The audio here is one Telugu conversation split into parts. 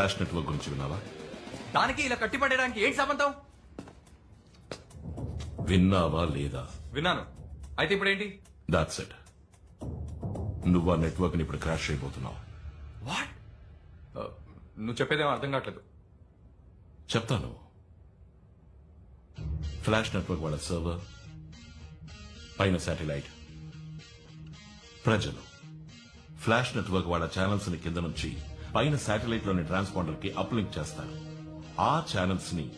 ఫ్లాష్ నెట్వర్క్ గురించి విన్నావా? దానికి ఇలా కట్టిపడడానికి ఏంటి సంబంధం? విన్నావా లేదా? విన్నాను. అయితే ఇప్పుడు ఏంటి? దాట్స్ ఇట్ నువ్వు ఆ నెట్వర్క్ని ఇప్పుడు క్రాష్ అయిపోతున్నావు వాట్ నువ్వు చెప్పేదేమో అర్థం కావట్లేదు. చెప్తాను ఫ్లాష్ నెట్వర్క్ వాళ్ళ సర్వర్ పైన శాటిలైట్ ప్రజలు ఫ్లాష్ నెట్వర్క్ వాళ్ళ ఛానల్స్ని కింద నుంచి పైన శాటిలైట్లోని ట్రాన్స్పాండర్కి అప్లింక్ చేస్తారు. ఆ ఛానల్స్ని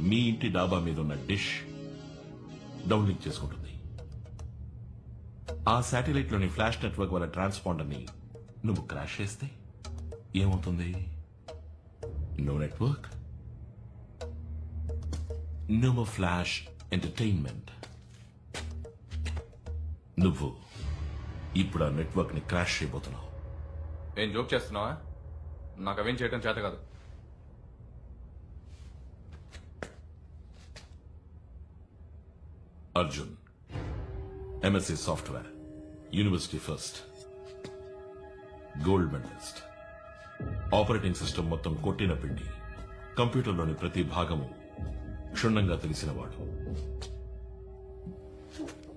మీ ఇంటి డాబా మీద ఉన్న డిష్ డౌన్లింక్ చేసుకుంటుంది. ఆ శాటిలైట్లోని ఫ్లాష్ నెట్వర్క్ వల్ల ట్రాన్స్పాండర్ని నువ్వు క్రాష్ చేస్తే ఏమవుతుంది? No network no flash entertainment నువ్వు ఇప్పుడు ఆ నెట్వర్క్ని క్రాష్ చేయబోతున్నావు. ఏం జోక్ చేస్తున్నావా? నాకు అవేం చేయటం చేత కాదు. Arjun MSc software university first gold medalist operating system మొత్తం కొట్టిన పిండి కంప్యూటర్లోని ప్రతి భాగము క్షుణ్ణంగా తెలిసినవాడు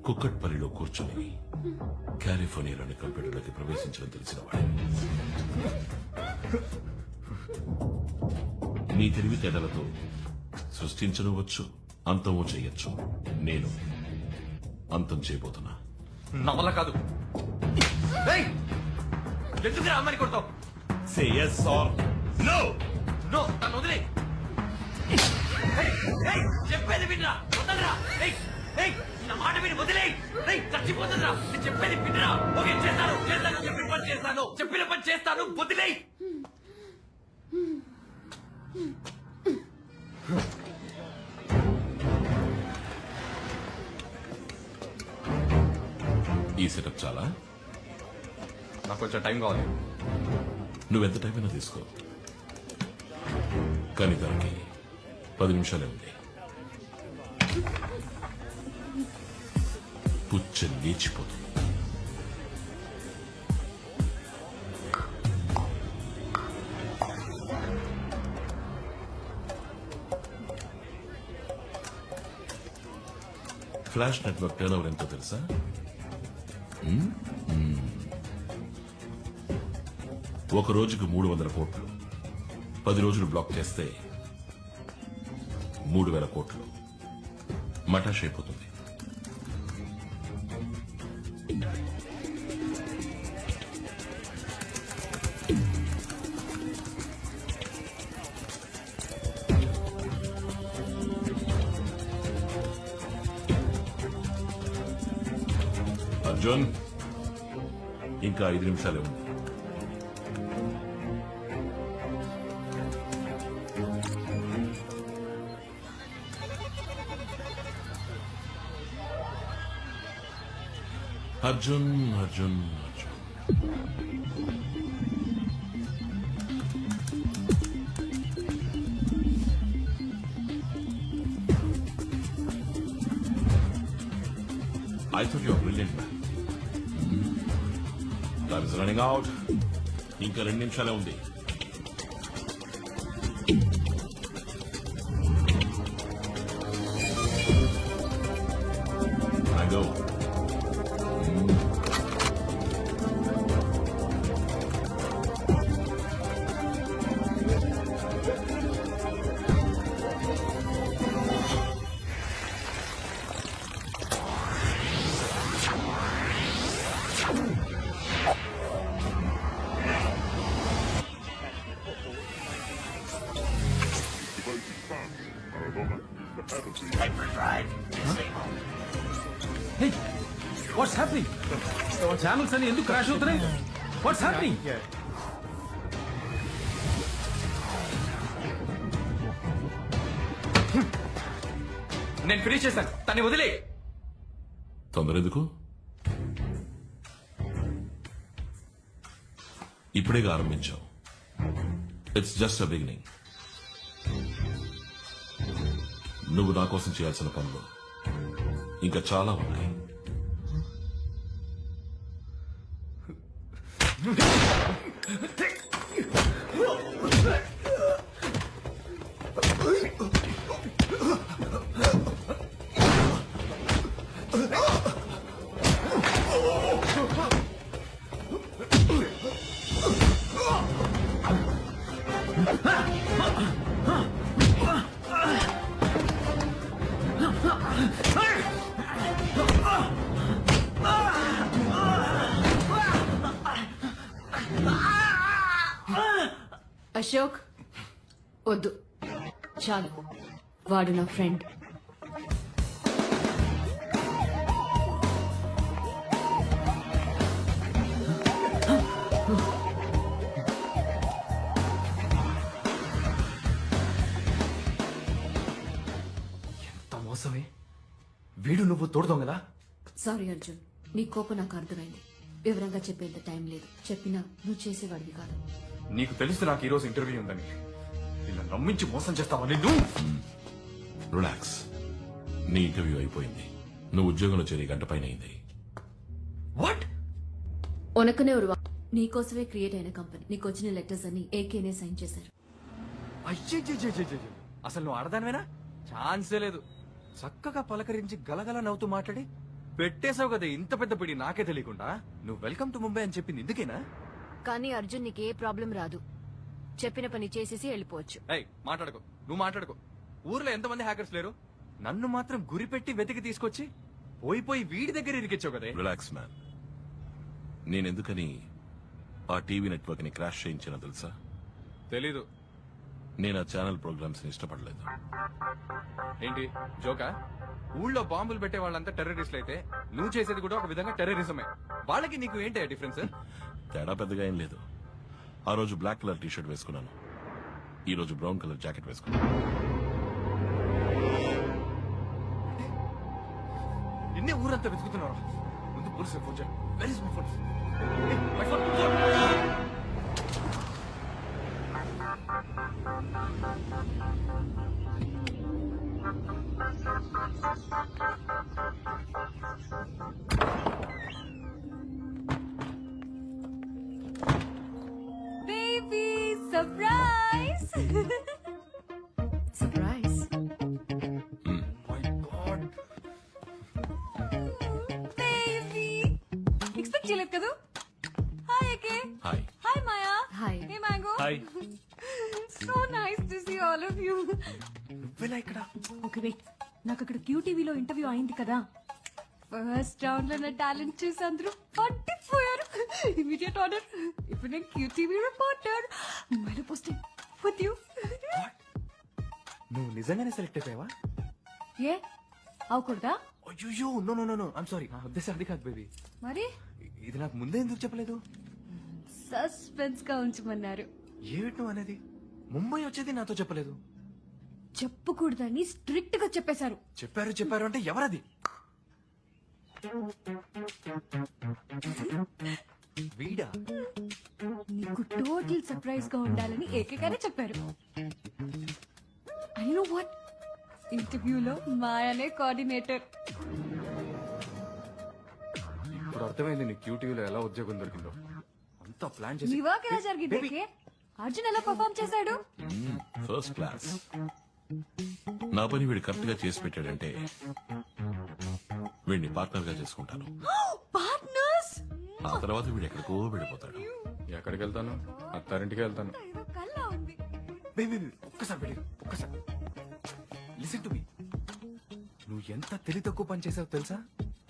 కుక్కట్పల్లిలో కూర్చొని కాలిఫోర్నియాలోని కంప్యూటర్లోకి ప్రవేశించడం తెలిసినవాడు నీ తెలివితేటలతో సృష్టించనవచ్చు అంతము చేయొచ్చు. నేను అంతం చేయబోతున్నా. నా వల్ల కాదు. ఏయ్! ఎందుకు రా అమ్మని కొడతావు? Say yes or no. No నన్ను వదిలే. చెప్పేది వినరా? వదలరా? ఏయ్! ఏయ్! నా మాట విని వదిలే చచ్చిపోతుందిరా. నేను చెప్పేది వినరా? ఓకే చేస్తాను చేస్తాను. చెప్పిన పని చేస్తాను. చెప్పిన పని చేస్తాను. వదిలే ఈ సెటప్ చాలా? నాకు కొంచెం టైం కావాలి. నువ్వెంత టైం అయినా తీసుకో. కానీ దానికి పది నిమిషాలే ఉంది. పుచ్చ లేచిపోతుంది. ఫ్లాష్ నెట్వర్క్ టర్న్ ఓవర్ ఎంతో తెలుసా? ఒక రోజుకు మూడు వందల కోట్లు. పది రోజులు బ్లాక్ చేస్తే మూడు వేల కోట్లు. మటాష్ అయిపోతుంది. అర్జున్ ఇంకా ఐదు నిమిషాలే ఉంది Arjun Arjun Arjun I thought you were brilliant man. Time is running out. ఇంకా రెండు నిమిషాలే ఉంది what's happening? ఛానల్స్ అని ఎందుకు క్రాష్ అవుతున్నాయి? వాట్స్ హ్యాపెనింగ్ నేను ఫినిష్ చేశాను. తన్ని వదిలే. తొందర ఎందుకు ఇప్పుడేగా ఆరంభించాం. ఇట్స్ జస్ట్ అ బిగినింగ్ నువ్వు నా కోసం చేయాల్సిన పనులు ఇంకా చాలా ఉన్నాయి. Take అశోక్ వద్దు. చాలు. వాడు నా ఫ్రెండ్. ఎంత మోసమే. వీడు నువ్వు తోడుతాం కదా సారీ అర్జున్. నీ కోపం నాకు అర్థమైంది. వివరంగా చెప్పేంత టైం లేదు. చెప్పినా నువ్వు చేసేవాడివి కాదు. నీకు తెలుసు నాకు ఈరోజు ఇంటర్వ్యూ ఉందని. ఇలా నమ్మించి మోసం చేస్తావా నిన్ను? రిలాక్స్. నీ ఇంటర్వ్యూ అయిపోయింది. నువ్వు ఉద్యోగంలో చేరి గంట పైన అయింది. వాట్ ఉనకనే ఉరువా. నీకోసమే క్రియేట్ అయిన కంపెనీ. నీకు వచ్చిన లెటర్స్ అన్ని ఏకేనే సైన్ చేశారు. అయ్యే అసలు నువ్వు ఆడదానివేనా ఛాన్సే లేదు చక్కగా పలకరించి గలగల నవ్వుతూ మాట్లాడి పెట్టేశావు కదా ఇంత పెద్ద పిడి నాకే తెలియకుండా నువ్వు వెల్కమ్ టు ముంబై అని చెప్పింది ఎందుకేనా కానీ అర్జున్ నీకు ఏ ప్రాబ్లం రాదు. చెప్పిన పని చేసేసి వెళ్ళిపోవచ్చు. ఏయ్ మాట్లాడుకో. నువ్వు మాట్లాడుకో. ఊర్లో ఎంతమంది హ్యాకర్స్ లేరు? నన్ను మాత్రం గురిపెట్టి వెతికి తీసుకొచ్చి పోయి పోయి వీడి దగ్గర ఇరికిచ్చావు కదా. రిలాక్స్ మ్యాన్ నేనెందుకని ఆ టీవీ నెట్వర్క్ని క్రాష్ చేయించిన తెలుసా? తెలీదు. నేను ఆ ఛానల్ ప్రోగ్రామ్స్ని ఇష్టపడలేదు. ఏంటి? జోకా? ఊళ్ళో బాంబులు పెట్టే వాళ్ళంతా టెర్రరిస్టులు అయితే నువ్వు చేసేది కూడా ఒక విధంగా టెర్రరిజమే. వాళ్ళకి నీకు ఏంటి డిఫరెన్స్? తేడా పెద్దగా ఏం లేదు. ఆ రోజు బ్లాక్ కలర్ టీ షర్ట్ వేసుకున్నాను. ఈ రోజు బ్రౌన్ కలర్ జాకెట్ వేసుకున్నాను. నిన్నే ఊరంతా వెతుకుతున్నారు ముందు పోలీసు ఫోన్ చేయి. Very my phone my phone expect చేయలేదు కదా? హాయ్ అకే hi hi Maya hi hey Mango hi so nice to see all of you నువ్వెలా ఇక్కడ? ఓకే వెయిట్ నాకు అక్కడ క్యూ టీవీలో ఇంటర్వ్యూ అయింది కదా. ఫస్ట్ రౌండ్లో నా టాలెంట్ చూసి అందరూ పట్టిపోయారు. ఇమీడియట్ ఆర్డర్ ఇప్పుడు నేను క్యూ టీవీ రిపోర్టర్ ముంబైలో పోస్టింగ్ విత్ యూ నువ్వు నిజంగానే సెలెక్ట్ అయిపోయావా? ఏ? అవకూడదా? అయ్యో no no no no I'm sorry నా ఉద్దేశం అది కాదు బేబీ మరి? ఇది నాకు ముందే ఎందుకు చెప్పలేదు? సస్పెన్స్గా ఉంచమన్నారు. ఏమిటి నువ్వు అనేది? ముంబై వచ్చేది నాతో చెప్పలేదు. చెప్పకూడదని స్ట్రిక్ట్గా చెప్పేశారు. చెప్పారు చెప్పారు అంటే ఎవరది? వీడా? నీకు టోటల్ సర్ప్రైజ్గా ఉండాలని ఏకగానే చెప్పారు. I know what? ఇంటర్వ్యూలో మాయనే కోఆర్డినేటర్. ఇప్పుడు అర్థమైంది నీ క్యూటీవీలో ఎలా ఉద్యోగం దొరికిందో. అంతా ప్లాన్ నీ చేసి వర్క్ ఎలా జరిగింది? అర్జున్ ఎలా పర్ఫామ్ చేశాడు? ఫస్ట్ క్లాస్ నా పని వీడు కరెక్ట్గా చేసి పెట్టాడంటే వీడిని పార్ట్నర్గా చేసుకుంటాను. పార్ట్నర్స్ ఆ తర్వాత వీడు ఎక్కడికో వెళ్ళిపోతాడు. ఎక్కడికి వెళ్తాను అత్తారింటికి వెళ్తాను. ఏదో కల్లా ఉంది. బేబీ ఒక్కసారి బేబీ ఒక్కసారి. లిసన్ టు మీ నువ్వు ఎంత తెలివి తక్కువ పని చేసావు తెలుసా?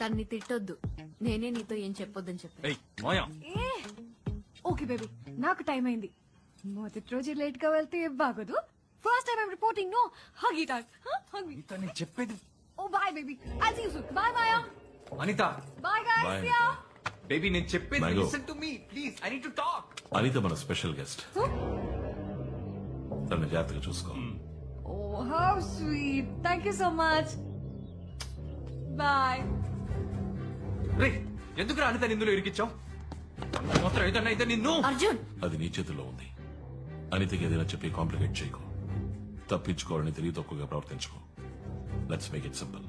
తన్ని తిట్టొద్దు. నేనే నీతో ఏం చెప్పొద్దని చెప్పాను ఏయ్ మాయా. ఏ! Okay baby. నాకు టైం అయింది. మొదటి రోజు లేట్గా వెళ్తే బాగోదు. First time I'm reporting no hug hug నేను చెప్పేది ఓ bye baby I see you soon bye Maya Anita. Bye Bye, guys Anita. Baby నేను చెప్పేది Mango. Listen to me please I need to talk Anita మన స్పెషల్ గెస్ట్ తన జాగ్రత్తగా చూసుకో. Oh, how sweet. Thank you so much. రే ఎందుకు రా అనిత నిందులో ఇరికిచ్చావు? మాత్రం ఏదన్నా అయితే నిన్ను. అర్జున్! అది నీ చేతుల్లో ఉంది. అనితకి ఏదైనా చెప్పి కాంప్లికేట్ చేయకు. తప్పించుకోవాలని తెలివి తక్కువగా ప్రవర్తించుకో. Let's make it simple